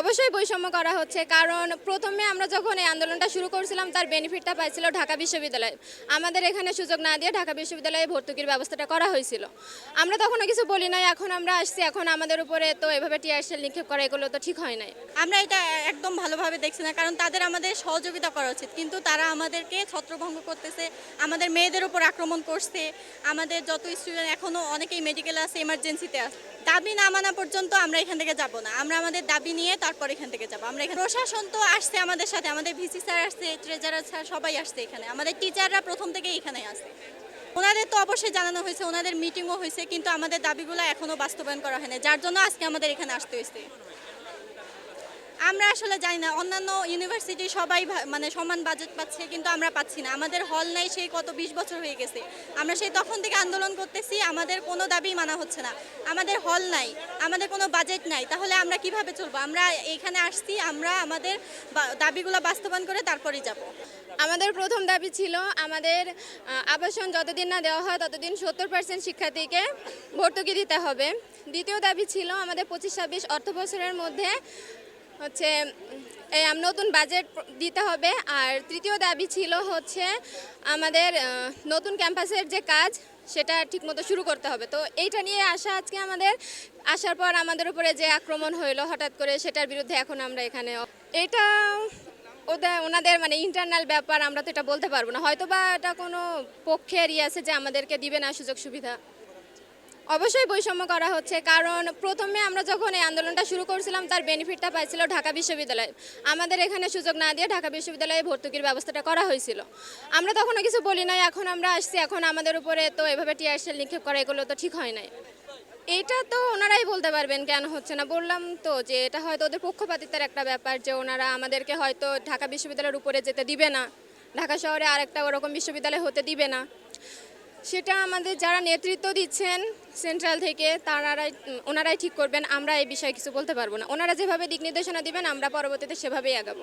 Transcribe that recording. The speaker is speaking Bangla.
অবশ্যই বৈষম্য করা হচ্ছে, কারণ প্রথমে আমরা যখন এই আন্দোলনটা শুরু করছিলাম, তার বেনিফিটটা পাইছিল ঢাকা বিশ্ববিদ্যালয়। আমাদের এখানে সুযোগ না দিয়ে ঢাকা বিশ্ববিদ্যালয়ে ভর্তুকির ব্যবস্থাটা করা হয়েছিল। আমরা তখনও কিছু বলি নাই, এখন আমরা আসছি, এখন আমাদের উপরে তো এভাবে টিআরসেল নিক্ষেপ করা, এগুলো তো ঠিক হয় নাই। আমরা এটা একদম ভালোভাবে দেখছি না, কারণ তাদের আমাদের সহযোগিতা করা উচিত, কিন্তু তারা আমাদেরকে ছত্রভঙ্গ করতেছে, আমাদের মেয়েদের উপর আক্রমণ করছে, আমাদের যত স্টুডেন্ট এখনও অনেকেই মেডিকেল আছে এমার্জেন্সিতে আছে। দাবি না মানা পর্যন্ত আমরা এখান থেকে যাব না। আমরা আমাদের দাবি নিয়ে তারপর এখান থেকে যাব। আমরা এখানে প্রশাসন তো আসছে আমাদের সাথে, আমাদের ভিসি স্যার আসছে ট্রেজারার স্যার সবাই আসছে এখানে। আমাদের টিচাররা প্রথম থেকে এখানে আসছে ওনাদের তো অবশ্যই জানানো হয়েছে, ওনাদের মিটিংও হয়েছে, কিন্তু আমাদের দাবিগুলো এখনও বাস্তবায়ন করা হয়নি। যার জন্য আজকে আমাদের এখানে আসতে হয়েছে। আমরা আসলে জানি না, অন্যান্য ইউনিভার্সিটি সবাই মানে সমান বাজেট পাচ্ছে, কিন্তু আমরা পাচ্ছি না। আমাদের হল নাই সেই কত বিশ বছর হয়ে গেছে। আমরা সেই তখন থেকে আন্দোলন করতেছি, আমাদের কোনো দাবি মানা হচ্ছে না। আমাদের হল নাই, আমাদের কোনো বাজেট নাই, তাহলে আমরা কীভাবে চলবো? আমরা এখানে আসছি, আমরা আমাদের দাবিগুলো বাস্তবায়ন করে তারপরেই যাব। আমাদের প্রথম দাবি ছিল, আমাদের আবাসন যতদিন না দেওয়া হয়, ততদিন সত্তর পার্সেন্ট শিক্ষার্থীকে ভর্তুকি দিতে হবে। দ্বিতীয় দাবি ছিল, আমাদের পঁচিশ ছাব্বিশ অর্থ বছরের মধ্যে হচ্ছে নতুন বাজেট দিতে হবে। আর তৃতীয় দাবি ছিল হচ্ছে আমাদের নতুন ক্যাম্পাসের যে কাজ, সেটা ঠিকমতো শুরু করতে হবে। তো এইটা নিয়ে আসা আজকে আমাদের, আসার পর আমাদের উপরে যে আক্রমণ হইল হঠাৎ করে, সেটার বিরুদ্ধে এখন আমরা এখানে এটা ওদের ওনাদের মানে ইন্টারনাল ব্যাপার, আমরা তো এটা বলতে পারব না। হয়তো বা এটা কোনো পক্ষের ইয়ে আছে যে আমাদেরকে দিবে না সুযোগ সুবিধা। অবশ্যই বৈষম্য করা হচ্ছে। কারণ প্রথমে আমরা যখন এই আন্দোলনটা শুরু করছিলাম, তার বেনিফিটটা পাইছিল ঢাকা বিশ্ববিদ্যালয়। আমাদের এখানে সুযোগ না দিয়ে ঢাকা বিশ্ববিদ্যালয়ে ভর্তুকির ব্যবস্থাটা করা হয়েছিল। আমরা তখনও কিছু বলি নাই, এখন আমরা আসছি, এখন আমাদের উপরে তো এভাবে টিআরসেল নিক্ষেপ করা, এগুলো তো ঠিক হয় নাই। এটা তো ওনারাই বলতে পারবেন কেন হচ্ছে না? বললাম তো যে এটা হয়তো ওদের পক্ষপাতিত্বের একটা ব্যাপার, যে ওনারা আমাদেরকে হয়তো ঢাকা বিশ্ববিদ্যালয়ের উপরে যেতে দিবে না। ঢাকা শহরে আরেকটা ওরকম বিশ্ববিদ্যালয় হতে দিবে না। সেটা আমাদের যারা নেতৃত্ব দিচ্ছেন সেন্ট্রাল থেকে তারাই ওনারাই ঠিক করবেন। আমরা এই বিষয়ে কিছু বলতে পারব না। ওনারা যেভাবে দিক নির্দেশনা দিবেন, আমরা পরবর্তীতে সেভাবেই আগাবো।